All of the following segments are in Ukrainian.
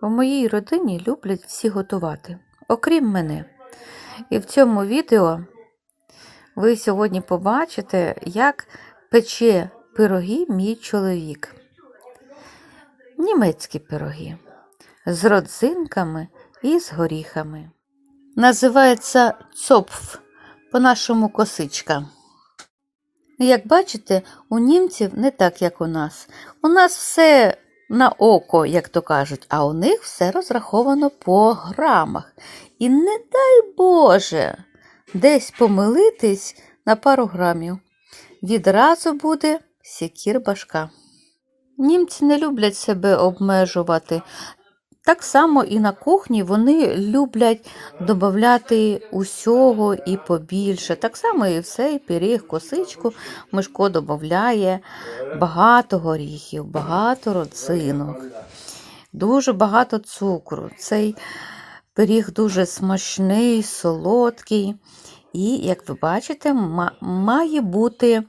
В моїй родині люблять всі готувати, окрім мене. І в цьому відео ви сьогодні побачите, як пече пироги мій чоловік. Німецькі пироги з родзинками і з горіхами. Називається цопф, по-нашому косичка. Як бачите, у німців не так, як у нас. У нас все на око, як то кажуть, а у них все розраховано по грамах. І не дай Боже, десь помилитись на пару грамів. Відразу буде сікір башка. Німці не люблять себе обмежувати. Так само і на кухні вони люблять додати усього і побільше. Так само і все, і пиріг, косичку. Мишко додає багато горіхів, багато родзинок, дуже багато цукру. Цей пиріг дуже смачний, солодкий. І, як ви бачите, має бути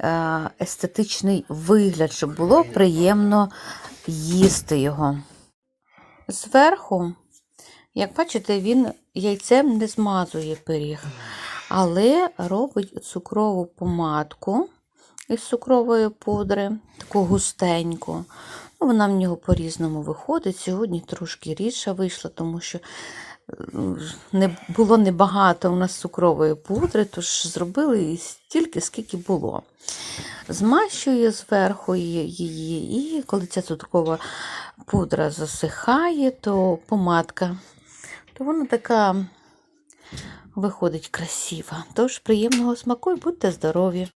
е, естетичний вигляд, щоб було приємно їсти його. Зверху, як бачите, він яйцем не змазує пиріг, але робить цукрову помадку із цукрової пудри, таку густеньку. Ну, вона в нього по-різному виходить. Сьогодні трошки рідша вийшла, тому що не було небагато у нас цукрової пудри, тож зробили стільки, скільки було. Змащує зверху її, і коли ця цукрова пудра засихає, то помадка, то вона така виходить красива. Тож приємного смаку і будьте здорові!